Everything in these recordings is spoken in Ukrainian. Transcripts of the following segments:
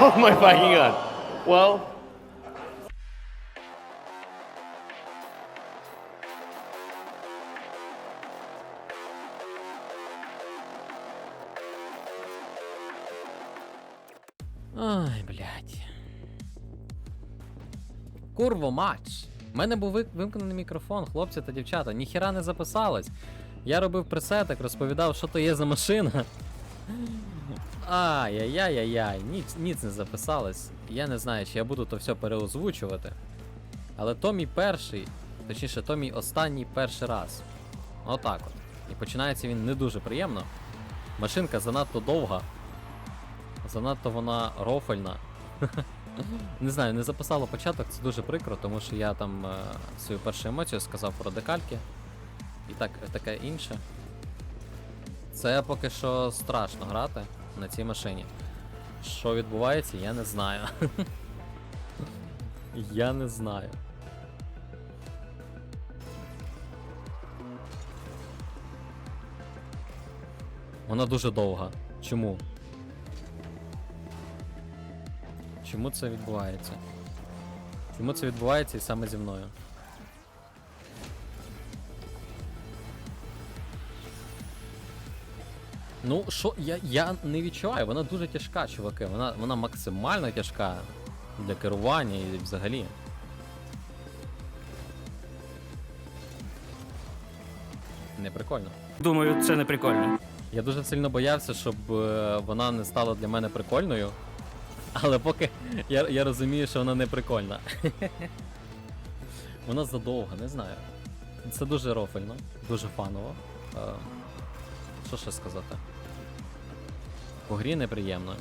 Oh my fucking god. Well, Ай, блядь. Курво, матч. У мене був вимкнений мікрофон, хлопці та дівчата. Ніхіра не записалось. Я робив пресетик, розповідав, що то є за машина. Ай-яй-яй-яй-яй, ніц, ніц не записалось. Я не знаю, чи я буду то все переозвучувати. Але то мій перший, точніше, то мій останній перший раз. Отак от. І починається він не дуже приємно. Машинка занадто довга. Занадто вона рофельна. Не знаю, не записало початок, це дуже прикро, тому що я там е, свою першу емоцію сказав про декальки. І так, таке інше. Це поки що страшно грати на цій машині. Що відбувається, я не знаю. я не знаю. Вона дуже довга. Чому? Чому це відбувається? Чому це відбувається і саме зі мною? Ну, що, я, я не відчуваю, вона дуже тяжка, чуваки. Вона, вона максимально тяжка для керування і взагалі. Не прикольно. Думаю, це не прикольно. Я дуже сильно боявся, щоб е, вона не стала для мене прикольною. Але поки я, я розумію, що вона не прикольна. вона задовга, не знаю. Це дуже рофельно, дуже фаново. Що ще сказати? По грі неприємно.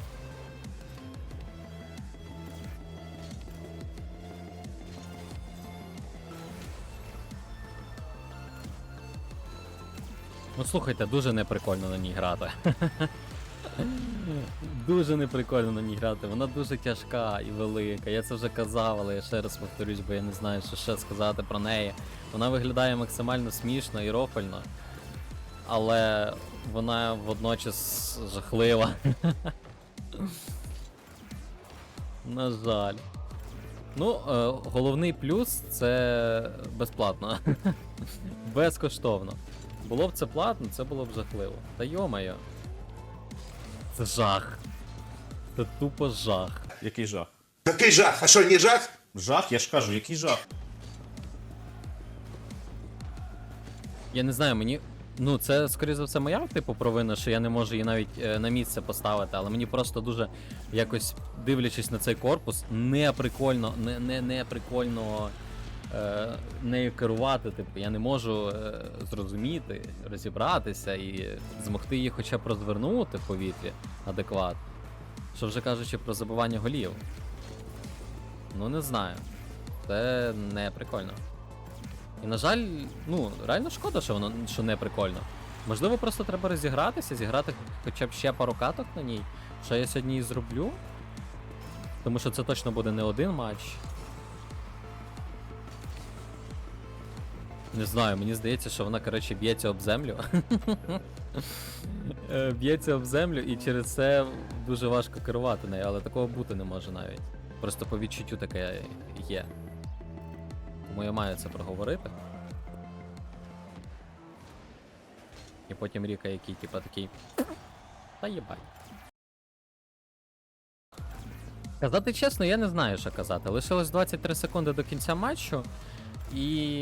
Ну слухайте, дуже неприкольно на ній грати. Дуже неприкольно на ній грати. Вона дуже тяжка і велика. Я це вже казав, але я ще раз повторюсь, бо я не знаю, що ще сказати про неї. Вона виглядає максимально смішно і рофельно. Але вона водночас жахлива. На жаль. Ну, е, головний плюс це безплатно. Безкоштовно. Було б це платно, це було б жахливо. Та йомайо. Це жах. Це тупо жах. Який жах? Який жах? А що, не жах? Жах, я ж кажу, який жах. Я не знаю, мені. Ну, це, скоріше за все, моя, типу, провина, що я не можу її навіть е, на місце поставити, але мені просто дуже якось дивлячись на цей корпус, не прикольно, не, не, не прикольно е, нею керувати. Типу, я не можу е, зрозуміти, розібратися і змогти її хоча б розвернути в повітрі адекватно. Що вже кажучи про забивання голів. Ну не знаю. Це не прикольно. І на жаль, ну, реально шкода, що воно що не прикольно. Можливо, просто треба розігратися, зіграти хоча б ще пару каток на ній. Що я сьогодні і зроблю. Тому що це точно буде не один матч. Не знаю, мені здається, що вона, коротше, б'ється об землю. Е, Б'ється об землю і через це дуже важко керувати нею, але такого бути не може навіть. Просто по відчуттю таке є. Тому я маю це проговорити. І потім Ріка, який, типа, такий. Та єбать. Казати чесно, я не знаю, що казати. Лишилось 23 секунди до кінця матчу. І.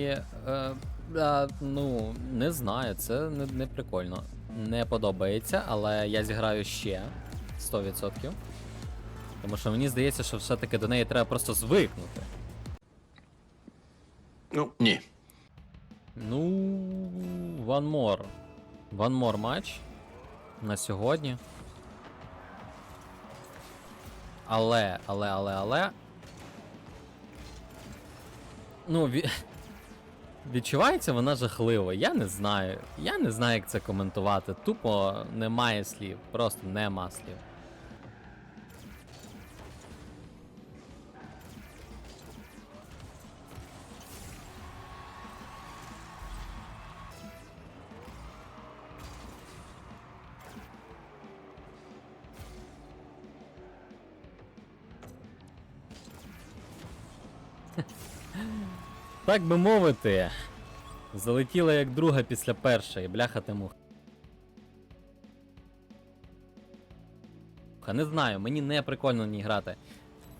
Е, е, ну, не знаю, це не, не прикольно. Не подобається, але я зіграю ще 100%. Тому що мені здається, що все-таки до неї треба просто звикнути. Ну, ні. Ну, one more. One more матч на сьогодні. Але, але, але, але. Ну, ві... відчувається вона жахливо. Я не знаю. Я не знаю, як це коментувати. Тупо немає слів. Просто нема слів. Так би мовити. Залетіла як друга після першої, бляха тему. Не знаю, мені не прикольно ній грати.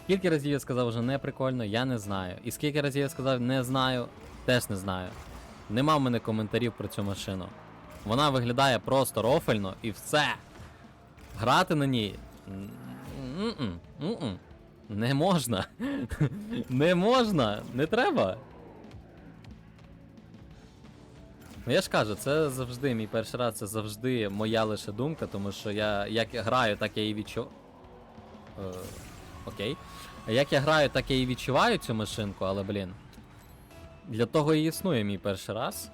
Скільки разів я сказав вже не прикольно, я не знаю. І скільки разів я сказав не знаю, теж не знаю. Нема в мене коментарів про цю машину. Вона виглядає просто рофельно і все. Грати на ній. Не можна. Не можна, не треба. Ну я ж кажу, це завжди мій перший раз, це завжди моя лише думка, тому що я як граю, так я і відчу. Е, окей. Як я граю, так я і відчуваю цю машинку, але блін. Для того і існує мій перший раз.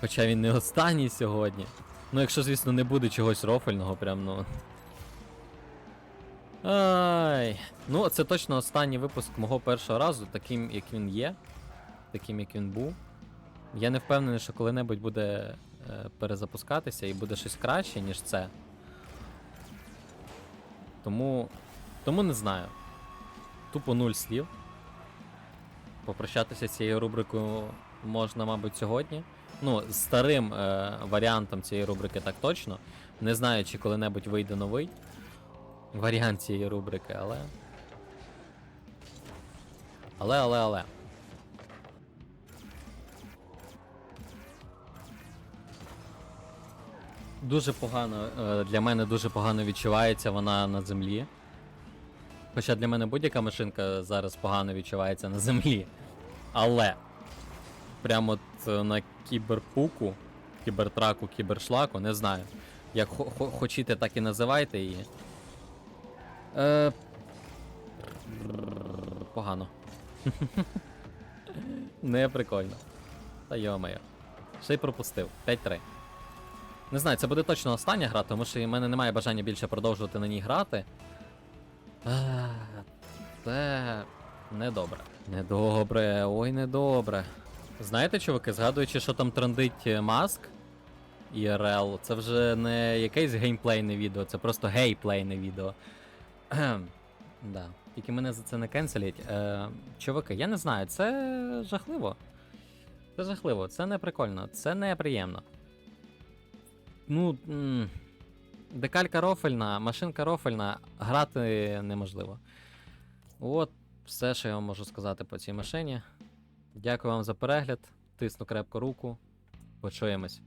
Хоча він не останній сьогодні. Ну, якщо, звісно, не буде чогось рофельного, прям ну. Ай. Ну, це точно останній випуск мого першого разу, таким, як він є, таким, як він був. Я не впевнений, що коли-небудь буде е, перезапускатися і буде щось краще, ніж це. Тому. Тому не знаю. Тупо нуль слів. Попрощатися з цією рубрикою можна, мабуть, сьогодні. Ну, з старим е, варіантом цієї рубрики так точно. Не знаю, чи коли-небудь вийде новий варіант цієї рубрики, але. Але, але, але. Дуже погано, е, для мене дуже погано відчувається вона на землі. Хоча для мене будь-яка машинка зараз погано відчувається на землі. Але прямо от е, на кіберпуку, кібертраку, кібершлаку, не знаю. Як хо- хо- хочете, так і називайте її. Е... Погано. Не прикольно. Та йо-моє. Ще й пропустив. 5-3. Не знаю, це буде точно остання гра, тому що в мене немає бажання більше продовжувати на ній грати. Е, Це недобре. Недобре, ой, недобре. Знаєте, чуваки, згадуючи, що там трендить е, маск IRL, це вже не якесь геймплейне відео, це просто гейплейне відео. Да. Тільки мене за це не кенселять. Е, чуваки, я не знаю, це жахливо. Це жахливо, це не прикольно, це неприємно. Ну. Декалька рофельна, машинка рофельна, грати неможливо. От все, що я вам можу сказати по цій машині. Дякую вам за перегляд. Тисну крепко руку. Почуємось.